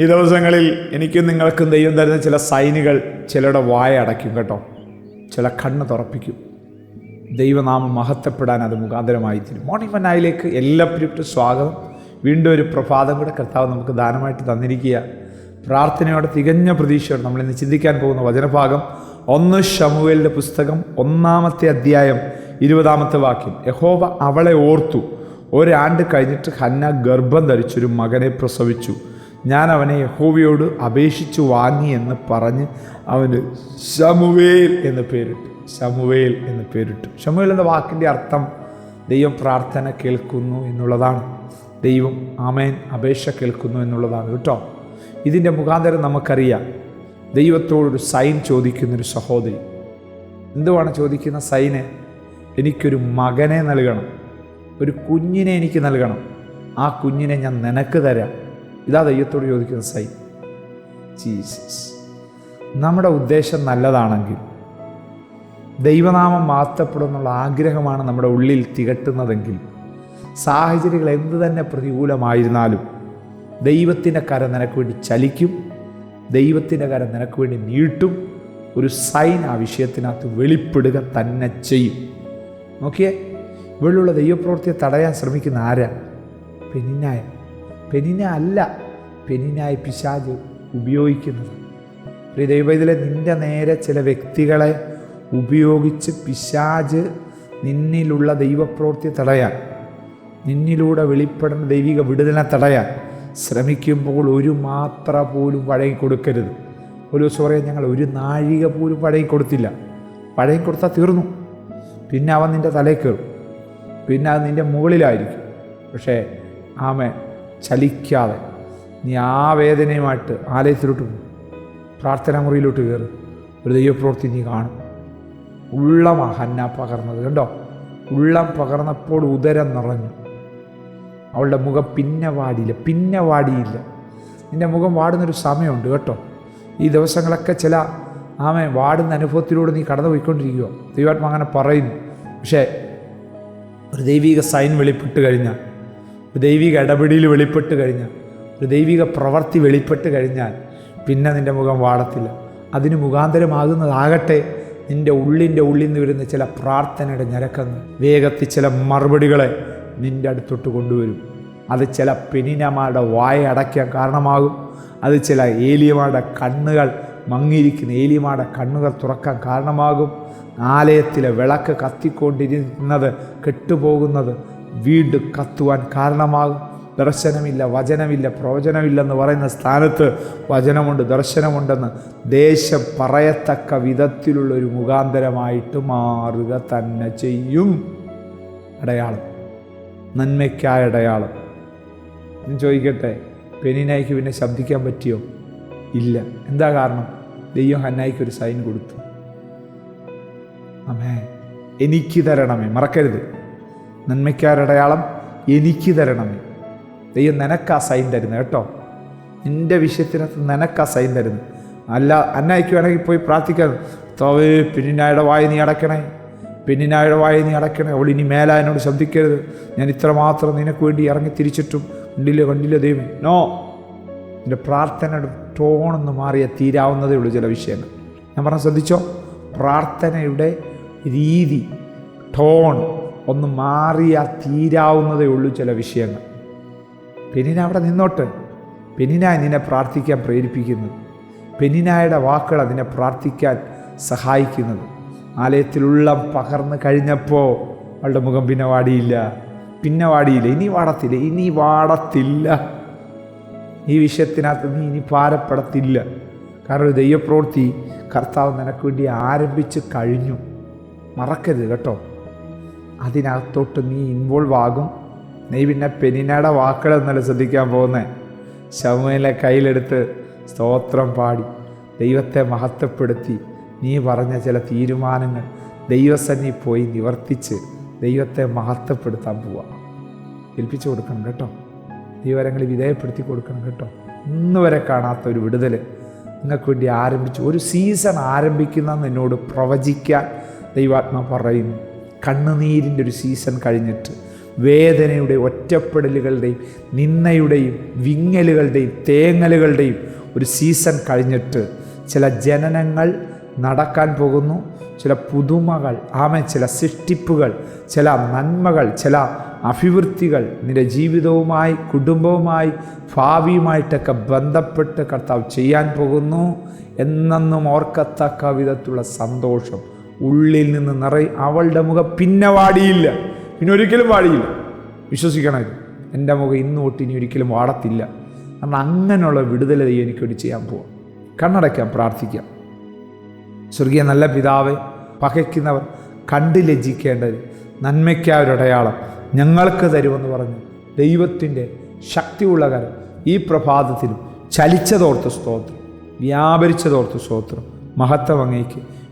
ഈ ദിവസങ്ങളിൽ എനിക്കും നിങ്ങൾക്കും ദൈവം തരുന്ന ചില സൈനുകൾ ചിലരുടെ വായ അടയ്ക്കും കേട്ടോ. ചില കണ്ണ് തുറപ്പിക്കും. ദൈവനാമം മഹത്വപ്പെടാൻ അത് മുഖാന്തരമായി തീരും. മോർണിംഗ് മന്നായിലേക്ക് എല്ലാ പ്രിയപ്പെട്ട സ്വാഗതം. വീണ്ടും ഒരു പ്രഭാതം കൂടെ കർത്താവ് നമുക്ക് ദാനമായിട്ട് തന്നിരിക്കുക പ്രാർത്ഥനയോടെ തികഞ്ഞ പ്രതീക്ഷയോടെ നമ്മൾ ഇന്ന് ചിന്തിക്കാൻ പോകുന്ന വചനഭാഗം ഒന്ന് ഷമുവേലിന്റെ പുസ്തകം ഒന്നാമത്തെ അധ്യായം ഇരുപതാമത്തെ വാക്യം. യഹോവ അവളെ ഓർത്തു. ഒരാണ്ട് കഴിഞ്ഞിട്ട് ഹന്ന ഗർഭം ധരിച്ചൊരു മകനെ പ്രസവിച്ചു. ഞാൻ അവനെ യഹോവയോട് അപേക്ഷിച്ചു വാങ്ങി എന്ന് പറഞ്ഞ് അവന് ശമുവേൽ എന്ന് പേരിട്ടു. ശമുവേൽ എന്ന് പേരിട്ടു. ശമുവേൽ എന്ന വാക്കിന്റെ അർത്ഥം ദൈവം പ്രാർത്ഥന കേൾക്കുന്നു എന്നുള്ളതാണ്. ദൈവം ആമേൻ അപേക്ഷ കേൾക്കുന്നു എന്നുള്ളതാണ് കേട്ടോ. ഇതിന്റെ മുഖാന്തരം നമുക്കറിയാം ദൈവത്തോടൊരു സൈൻ ചോദിക്കുന്നൊരു സഹോദരി. എന്തുവാണ് ചോദിക്കുന്ന സൈന്? എനിക്കൊരു മകനെ നൽകണം. ഒരു കുഞ്ഞിനെ എനിക്ക് നൽകണം. ആ കുഞ്ഞിനെ ഞാൻ നിനക്ക് തരാം. ഇതാ ദൈവത്തോട് ചോദിക്കുന്ന സൈൻ ജീസസ് നമ്മുടെ ഉദ്ദേശം നല്ലതാണെങ്കിൽ ദൈവനാമം മാറ്റപ്പെടുന്നുള്ള ആഗ്രഹമാണ് നമ്മുടെ ഉള്ളിൽ തികട്ടുന്നതെങ്കിൽ സാഹചര്യങ്ങൾ എന്ത് തന്നെ പ്രതികൂലമായിരുന്നാലും ദൈവത്തിന്റെ കര നിനക്ക് വേണ്ടി ചലിക്കും ദൈവത്തിന്റെ കര നിനക്ക് വേണ്ടി നീട്ടും ഒരു സൈൻ ആ വിഷയത്തിനകത്ത് വെളിപ്പെടുക തന്നെ ചെയ്യും. നോക്കിയേ ഇവിടെയുള്ള ദൈവപ്രവൃത്തിയെ തടയാൻ ശ്രമിക്കുന്ന ആരാ? പെനിനായ പെനിന അല്ല പെനിനായി പിശാജ് ഉപയോഗിക്കുന്നത്. പ്രിയ ദൈവത്തിലെ നേരെ ചില വ്യക്തികളെ ഉപയോഗിച്ച് പിശാജ് നിന്നിലുള്ള ദൈവപ്രവൃത്തി തടയാൻ നിന്നിലൂടെ വെളിപ്പെടുന്ന ദൈവിക വിടുതലിനെ തടയാൻ ശ്രമിക്കുമ്പോൾ ഒരു മാത്ര പോലും വഴങ്ങി കൊടുക്കരുത് ഒരു ദിവസം പറയാൻ ഞങ്ങൾ ഒരു നാഴിക പോലും വഴങ്ങി കൊടുത്തില്ല വഴങ്ങി കൊടുത്താൽ തീർന്നു. പിന്നെ അവൻ നിന്റെ തലയിൽ കയറും. പിന്നെ അത് നിന്റെ മുകളിലായിരിക്കും. പക്ഷേ ആമേ ചലിക്കാതെ നീ ആ വേദനയുമായിട്ട് ആലയത്തിലോട്ട് പോകും പ്രാർത്ഥനാ മുറിയിലോട്ട് കയറും. ഒരു ദൈവപ്രവൃത്തി നീ കാണും. ഉള്ളമാ ഹന്ന പകർന്നത് കണ്ടോ? ഉള്ളം പകർന്നപ്പോൾ ഉദരം നിറഞ്ഞു. അവളുടെ മുഖം പിന്നെ വാടിയില്ല പിന്നെ വാടിയില്ല. നിന്റെ മുഖം വാടുന്നൊരു സമയമുണ്ട് കേട്ടോ. ഈ ദിവസങ്ങളൊക്കെ ചില ആമേ വാടുന്ന അനുഭവത്തിലൂടെ നീ കടന്നു പോയിക്കൊണ്ടിരിക്കുക ദൈവാത്മാ അങ്ങനെ പറയുന്നു. പക്ഷേ ഒരു ദൈവിക സൈൻ വെളിപ്പെട്ട് കഴിഞ്ഞാൽ ഒരു ദൈവിക ഇടപെടിയിൽ വെളിപ്പെട്ട് കഴിഞ്ഞാൽ ഒരു ദൈവിക പ്രവൃത്തി വെളിപ്പെട്ട് കഴിഞ്ഞാൽ പിന്നെ നിന്റെ മുഖം വാടത്തില്ല. അതിന് മുഖാന്തരമാകുന്നതാകട്ടെ നിന്റെ ഉള്ളിന്റെ ഉള്ളിൽ നിന്ന് വരുന്ന ചില പ്രാർത്ഥനയുടെ ഞരക്കങ്ങൾ. വേഗത്തിൽ ചില മറുപടികളെ നിന്റെ അടുത്തോട്ട് കൊണ്ടുവരും. അത് ചില പെനിനമാരുടെ വായ അടയ്ക്കാൻ കാരണമാകും. അത് ചില ഏലിയമാരുടെ കണ്ണുകൾ മങ്ങിയിരിക്കുന്ന ഏലിയമാരുടെ കണ്ണുകൾ തുറക്കാൻ കാരണമാകും. ആലയത്തിലെ വിളക്ക് കത്തിക്കൊണ്ടിരുന്നത് കെട്ടുപോകുന്നത് വീണ്ടും കത്തുവാൻ കാരണമാകും. ദർശനമില്ല വചനമില്ല പ്രവചനമില്ലെന്ന് പറയുന്ന സ്ഥാനത്ത് വചനമുണ്ട് ദർശനമുണ്ടെന്ന് ദേശം പറയത്തക്ക വിധത്തിലുള്ളൊരു മുഖാന്തരമായിട്ട് മാറുക തന്നെ ചെയ്യും. അടയാളം. നന്മയ്ക്കായ അടയാളം. ഞാൻ ചോദിക്കട്ടെ പെനിനായിക്ക് പിന്നെ ശബ്ദിക്കാൻ പറ്റിയോ? ഇല്ല. എന്താ കാരണം? ദൈവം ഹന്നായിക്ക് ഒരു സൈൻ കൊടുത്തു. അമേ എനിക്ക് തരണമേ. മറക്കരുത്. നന്മയ്ക്കാരടയാളം എനിക്ക് തരണമേ ദൈവം നിനക്കാ സൈൻ തരുന്നത് കേട്ടോ. നിന്റെ വിഷയത്തിനകത്ത് നിനക്കാ സൈൻ തരുന്നത് അല്ല അന്നയക്കുവാണെങ്കിൽ പോയി പ്രാർത്ഥിക്കാൻ തോവേ പിന്നിനായുടെ വായ നീ അടക്കണേ. പിന്നിനായുടെ വായ നീ അടക്കണേ. അവൾ ഇനി മേല എന്നോട് ശബ്ദിക്കരുത്. ഞാൻ ഇത്രമാത്രം നിനക്ക് വേണ്ടി ഇറങ്ങി തിരിച്ചിട്ടും കണ്ടില്ല കണ്ടില്ല ദൈവം നോ. എന്റെ പ്രാർത്ഥനയുടെ ടോണൊന്ന് മാറിയ തീരാവുന്നതേ ഉള്ളൂ ചില വിഷയങ്ങൾ. ഞാൻ പറഞ്ഞ ശ്രദ്ധിച്ചോ? പ്രാർത്ഥനയുടെ രീതി ടോൺ ഒന്ന് മാറിയാൽ തീരാവുന്നതേ ഉള്ളൂ ചില വിഷയങ്ങൾ. പെനിന അവിടെ നിന്നോട്ട്. പെനിന നിന്നെ പ്രാർത്ഥിക്കാൻ പ്രേരിപ്പിക്കുന്നത് പെനിനായുടെ വാക്കുകൾ അതിനെ പ്രാർത്ഥിക്കാൻ സഹായിക്കുന്നത്. ആലയത്തിലുള്ള പകർന്ന് കഴിഞ്ഞപ്പോൾ അവളുടെ മുഖം പിന്നെ വാടിയില്ല. പിന്നെ വാടിയില്ല. ഇനി വാടത്തില്ല. ഇനി വാടത്തില്ല. ഈ വിഷയത്തിനകത്ത് നീ ഇനി ഭാരപ്പെടത്തില്ല. കാരണം ദൈവപ്രവൃത്തി കർത്താവ് നിനക്ക് വേണ്ടി ആരംഭിച്ച് കഴിഞ്ഞു. മറക്കരുത് കേട്ടോ. അതിനകത്തോട്ട് നീ ഇൻവോൾവ് ആകും. നീ പിന്നെ പെനിനയുടെ വാക്കുകളെന്നല്ല ശ്രദ്ധിക്കാൻ പോകുന്നേ? ശമുവിലെ കയ്യിലെടുത്ത് സ്തോത്രം പാടി. ദൈവത്തെ മഹത്വപ്പെടുത്തി. നീ പറഞ്ഞ ചില തീരുമാനങ്ങൾ ദൈവസന്നി പോയി നിവർത്തിച്ച് ദൈവത്തെ മഹത്വപ്പെടുത്താൻ പോവാം. ഏൽപ്പിച്ചു കൊടുക്കണം കേട്ടോ. ദൈവരങ്ങളിൽ വിധേയപ്പെടുത്തി കൊടുക്കണം കേട്ടോ. ഇന്ന് വരെ കാണാത്ത ഒരു വിടുതൽ നിങ്ങൾക്ക് വേണ്ടി ആരംഭിച്ചു. ഒരു സീസൺ ആരംഭിക്കുന്ന എന്നോട് പ്രവചിക്കാൻ ദൈവാത്മ പറയുന്നു. കണ്ണുനീരിന്റെ ഒരു സീസൺ കഴിഞ്ഞിട്ട് വേദനയുടെ ഒറ്റപ്പെടലുകളുടെയും നിന്നയുടെയും വിങ്ങലുകളുടെയും തേങ്ങലുകളുടെയും ഒരു സീസൺ കഴിഞ്ഞിട്ട് ചില ജനനങ്ങൾ നടക്കാൻ പോകുന്നു. ചില പുതുമകൾ ആമേ ചില സൃഷ്ടിപ്പുകൾ ചില നന്മകൾ ചില അഭിവൃദ്ധികൾ നിന്റെ ജീവിതവുമായി കുടുംബവുമായി ഭാവിയുമായിട്ടൊക്കെ ബന്ധപ്പെട്ട് കർത്താവ് ചെയ്യാൻ പോകുന്നു. എന്നെന്നും ഓർക്കത്തക്ക വിധത്തിലുള്ള സന്തോഷം ഉള്ളിൽ നിന്ന് നിറ അവളുടെ മുഖം പിന്നെ വാടിയില്ല. പിന്നെ ഒരിക്കലും വാടിയില്ല. വിശ്വസിക്കണം. എന്റെ മുഖം ഇന്ന് തൊട്ട് ഇനി ഒരിക്കലും വാടത്തില്ല. കാരണം അങ്ങനെയുള്ള വിടുതല ദൈവം എനിക്ക് ചെയ്യാൻ പോവാം. കണ്ണടയ്ക്കാം പ്രാർത്ഥിക്കാം. സ്വർഗീയ നല്ല പിതാവെ പകയ്ക്കുന്നവർ കണ്ട് ലജ്ജിക്കേണ്ടത് നന്മയ്ക്കായൊരടയാളം ഞങ്ങൾക്ക് തരുമെന്ന് പറഞ്ഞു ദൈവത്തിന്റെ ശക്തിയുള്ള കരം ഈ പ്രഭാതത്തിലും ചലിച്ചതോർത്ത് സ്തോത്രം വ്യാപരിച്ചതോർത്ത് സ്തോത്രം. മഹത്വം അങ്ങേക്ക്.